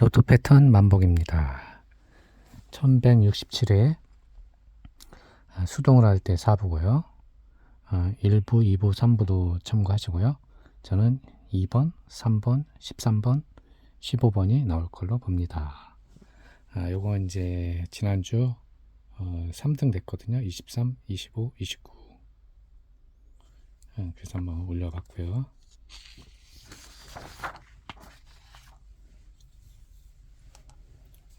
로또 패턴 만복입니다. 1167회 아, 수동을 할 때 4부고요. 1부, 2부, 3부도 참고하시고요. 저는 2번, 3번, 13번, 15번이 나올 걸로 봅니다. 아, 요거 이제 지난주 어, 3등 됐거든요. 23, 25, 29. 아, 그래서 한번 올려봤고요.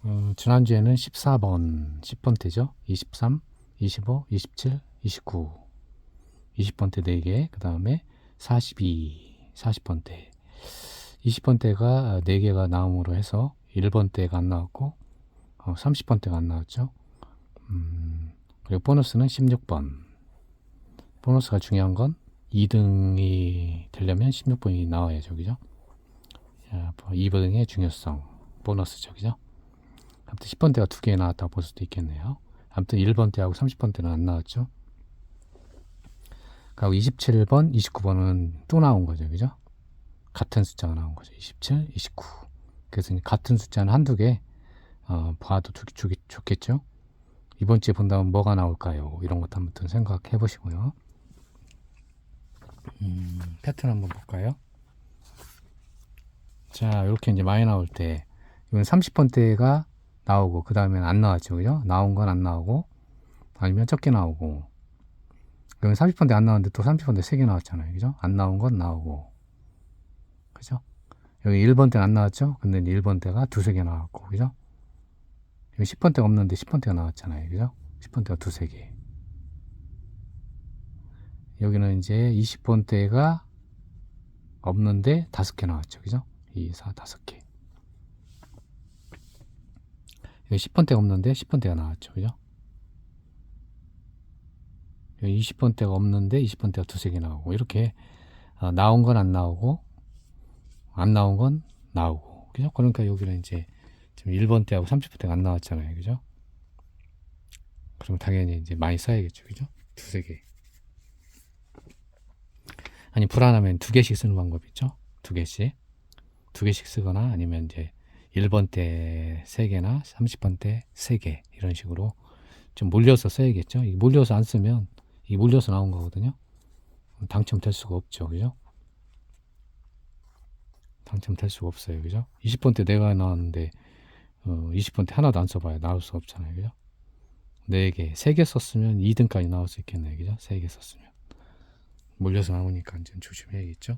어, 지난주에는 14번, 10번대죠. 23, 25, 27, 29. 20번대 4개, 그 다음에 42, 40번대. 20번대가 4개가 나옴으로 해서 1번대가 안 나왔고, 어, 30번대가 안 나왔죠. 음, 그리고 보너스는 16번. 보너스가 중요한 건 2등이 되려면 16번이 나와야죠. 그죠? 2등의 중요성. 보너스죠. 그죠? 아무튼 10번대가 두 개 나왔다고 볼 수도 있겠네요. 아무튼 1번대하고 30번대는 안 나왔죠. 그리고 27번, 29번은 또 나온 거죠. 그죠? 같은 숫자가 나온 거죠. 27, 29. 그래서 같은 숫자는 한두 개 어, 봐도 두, 주, 좋겠죠. 이번 주에 본다면 뭐가 나올까요? 이런 것도 한번 생각해 보시고요. 음, 패턴 한번 볼까요? 자, 이렇게 이제 많이 나올 때, 이건 30번대가 나오고, 그 다음엔 안 나왔죠. 그죠? 나온 건 안 나오고, 아니면 적게 나오고, 그러면 30번대 안 나왔는데 또 30번대 3개 나왔잖아요. 그죠? 안 나온 건 나오고, 그죠? 여기 1번대는 안 나왔죠? 근데 1번대가 두세 개 나왔고, 그죠? 여기 10번대가 없는데 10번대가 나왔잖아요. 그죠? 10번대가 두세 개. 여기는 이제 20번대가 없는데 다섯 개 나왔죠. 그죠? 2, 4, 다섯 개. 여기 10번대가 없는데 10번대가 나왔죠. 그죠? 여기 20번대가 없는데 20번대가 두세 개 나오고 이렇게 어, 나온 건 안 나오고 안 나온 건 나오고 그죠? 그러니까 여기는 이제 지금 1번대하고 30번대가 안 나왔잖아요. 그죠? 그럼 당연히 이제 많이 써야겠죠. 그죠? 두세 개. 아니 불안하면 두 개씩 쓰는 방법 있죠. 두 개씩 두 개씩 쓰거나 아니면 이제 1번 때 3개나 30번 때 3개 이런 식으로 좀 몰려서 써야겠죠. 이 몰려서 안 쓰면 이 몰려서 나온 거거든요. 당첨될 수가 없죠. 그죠? 당첨될 수가 없어요. 그죠? 20번 때 내가 나왔는데 어, 20번 때 하나도 안 써봐야 나올 수 없잖아요. 그죠? 4개, 3개 썼으면 2등까지 나올 수 있겠네요. 그죠? 3개 썼으면. 몰려서 나오니까 좀 조심해야겠죠.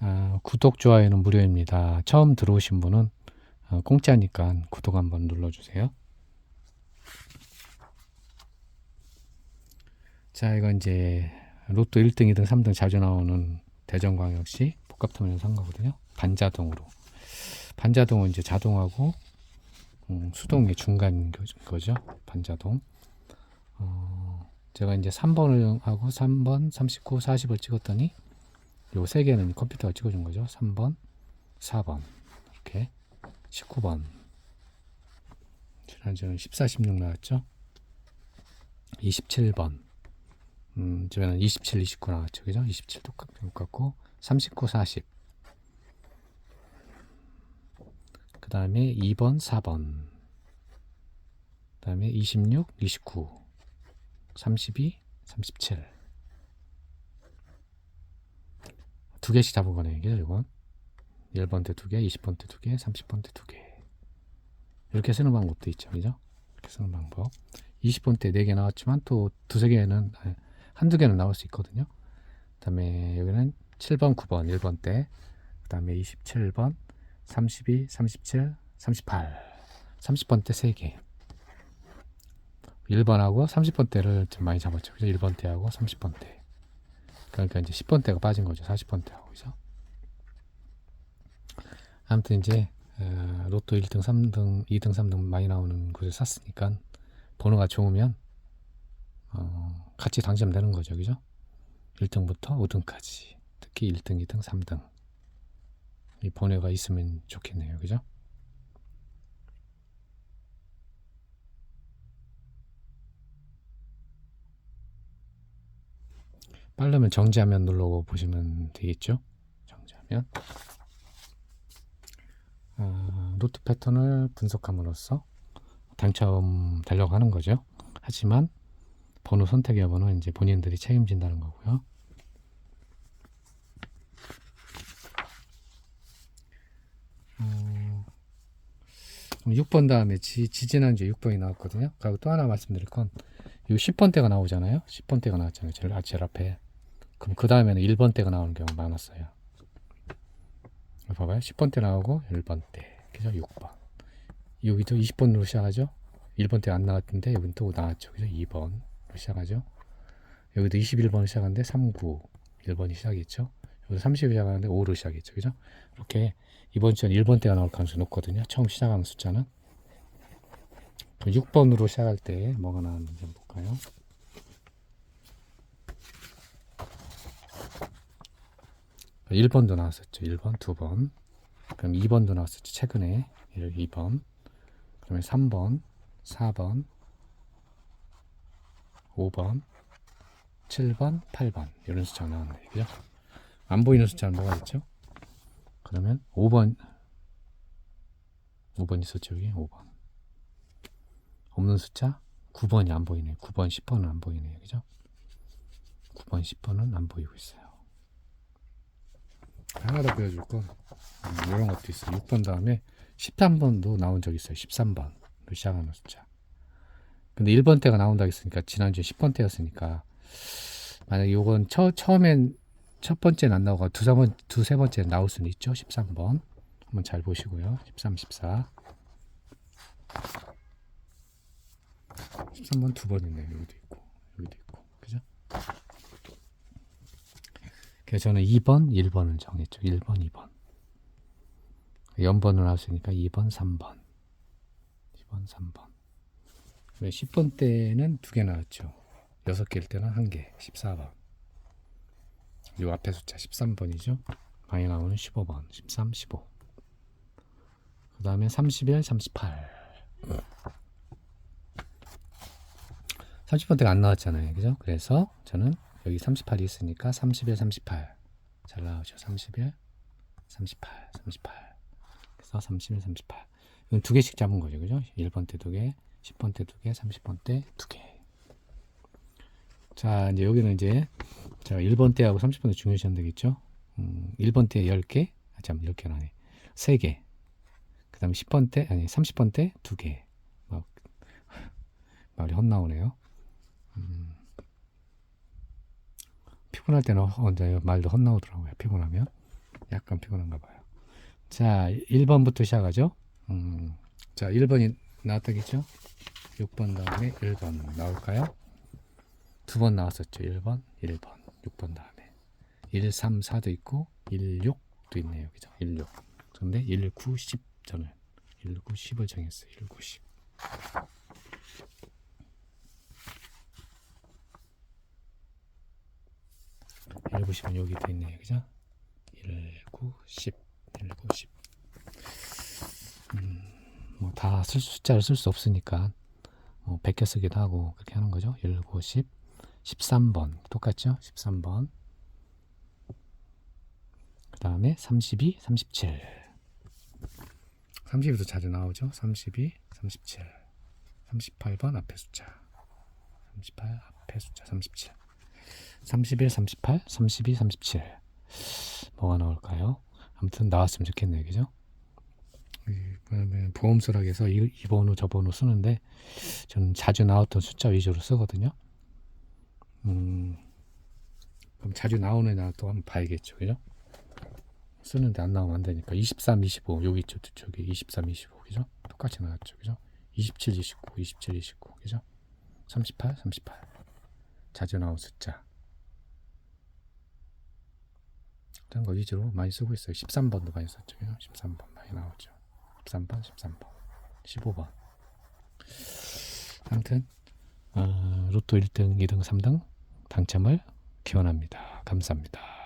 아, 구독, 좋아요는 무료입니다. 처음 들어오신 분은 어, 공짜니까 구독 한번 눌러주세요. 자, 이건 이제 로또 1등, 2등, 3등 자주 나오는 대전광역시 복합터미널 선거거든요. 반자동으로. 반자동은 이제 자동하고 음, 수동의 중간 거죠. 반자동. 어, 제가 이제 3번을 하고 3번, 39, 40을 찍었더니 요 세 개는 컴퓨터가 찍어준 거죠. 3번, 4번 이렇게 19번 지난주는 14, 16 나왔죠. 27번 음, 저는 27, 29 나왔죠. 그죠? 27 똑같고 39, 40 그 다음에 2번, 4번. 그 다음에 26, 29, 32, 37. 두 개씩 잡은 거네요, 이게, 이건. 1번 때 두 개, 20번 때 두 개, 30번 때 두 개. 이렇게 쓰는 방법도 있죠, 그죠? 이렇게 쓰는 방법. 20번 때 네 개 나왔지만 또 두세 개는, 한두 개는 나올 수 있거든요. 그 다음에 여기는 7번, 9번, 1번 때. 그 다음에 27번, 32, 37, 38. 30번 때 3개. 1번하고 30번 때를 좀 많이 잡았죠. 그죠? 1번 때하고 30번 때. 그러니까 이제 10번 때가 빠진 거죠. 40번 때하고. 그죠? 아무튼 이제 어, 로또 1등, 3등, 2등, 3등 많이 나오는 곳을 샀으니까 번호가 좋으면 어, 같이 당첨되는 거죠. 그죠? 1등부터 5등까지. 특히 1등, 2등, 3등. 이 번호가 있으면 좋겠네요. 그죠? 빠르면 정지하면 눌러 보시면 되겠죠. 정지하면 아, 루트 패턴을 분석함으로써 당첨 되려고 하는 거죠. 하지만 번호 선택 여부는 이제 본인들이 책임진다는 거고요. 어, 6번 다음에 지, 지지난주에 6번이 나왔거든요. 그리고 또 하나 말씀드릴 건, 이 10번대가 나오잖아요. 10번대가 나왔잖아요. 제일, 아, 제일 앞에. 그럼 그 다음에는 1번대가 나오는 경우가 많았어요. 봐봐요. 10번대 나오고 1번대. 그죠? 6번. 여기도 20번으로 시작하죠? 1번대 안 나왔던데, 여긴 또 나왔죠. 그죠? 2번으로 시작하죠? 여기도 21번으로 시작하는데, 39, 1번이 시작했죠? 여기도 30이 시작하는데, 5로 시작했죠. 그죠? 이렇게 이번 주엔 1번대가 나올 가능성이 높거든요. 처음 시작하는 숫자는. 6번으로 시작할 때 뭐가 나왔는지 한번 볼까요? 일번도 나왔었죠. 1번, 2번. 그럼 2번도 나왔었죠. 최근에. 2번. 그러면 3번, 4번, 5번, 7번, 8번. 이런 숫자가 나왔네요. 그죠? 안 보이는 숫자는 뭐가 있죠? 그러면 5번 5번 있었죠 여기 5번 없는 숫자 9번이 안 보이네요 9번 10번은 안 보이네요 그죠 9번 10번은 안 보이고 있어요 하나 더 보여줄 건 음, 이런 것도 있어요 6번 다음에 13번도 나온 적 있어요 13번으로 시작하는 숫자 근데 1번 때가 나온다고 했으니까 지난주에 10번 때였으니까 만약에 요건 처, 처음엔 첫 번째는 안 나오고 두세 번, 두세 번째 나올 수는 있죠. 13번. 한번 잘 보시고요. 13, 14. 13번 두 번 있네요. 여기도 있고, 여기도 있고. 그죠? 그래서 저는 2번, 1번을 정했죠. 1번, 2번. 연번으로 나왔으니까 2번, 3번. 2번, 3번. 10번 때는 두 개 나왔죠. 6개일 때는 한 개. 14번. 이 앞에 숫자 13번이죠. 방에 나오는 15번, 13, 15. 그 다음에 31, 38. 30번대가 안 나왔잖아요. 그죠? 그래서 저는 여기 38이 있으니까 31, 38. 잘 나오죠. 31, 38, 38. 그래서 31, 38. 이건 두 개씩 잡은 거죠. 그죠? 1번 때 두 개, 10번 때 두 개, 30번 때 두 개. 자, 이제 여기는 이제 자, 1번 때하고 30번 때 중요시하면 되겠죠? 음, 1번 때 10개, 아, 참, 10개는 아니 3개. 그 다음에 10번 때, 아니, 30번 때 2개. 막, 말이 헛나오네요. 음, 피곤할 때는 어, 이제 말도 헛나오더라고요. 피곤하면. 약간 피곤한가 봐요. 자, 1번부터 시작하죠? 음, 자, 1번이 나왔다겠죠? 6번 다음에 1번 나올까요? 두 번 나왔었죠. 1번, 1번, 6번 다음에 1, 3, 4도 있고 1, 6도 있네요. 그죠? 1, 6. 근데 1, 9, 10 저는 1, 9, 10을 정했어요. 1, 9, 10. 일 9, 10은 여기 도 있네요. 그죠? 1, 9, 10. 1, 9, 10. 음, 뭐 다 숫자를 쓸 수 없으니까 뭐 베껴 쓰기도 하고 그렇게 하는 거죠. 1, 9, 10. 13번 똑같죠? 13번 그 다음에 32, 37 32도 자주 나오죠? 32, 37 38번 앞에 숫자 38 앞에 숫자 37 31, 38, 32, 37 뭐가 나올까요? 아무튼 나왔으면 좋겠네요 그죠? 그다음에 보험 수락에서 이, 이 번호 저 번호 쓰는데 저는 자주 나왔던 숫자 위주로 쓰거든요 음, 그럼 자주 나오느냐 또 한번 봐야겠죠. 그죠? 쓰는데 안 나오면 안 되니까. 23, 25. 여기 있죠. 저기 23, 25. 그죠? 똑같이 나왔죠. 그죠? 27, 29. 27, 29. 그죠? 38, 38. 자주 나온 숫자. 그런 거 위주로 많이 쓰고 있어요. 13번도 많이 썼죠. 그죠? 13번 많이 나오죠. 13번, 13번. 15번. 아무튼 어, 로또 1등, 2등, 3등 당첨을 기원합니다. 감사합니다.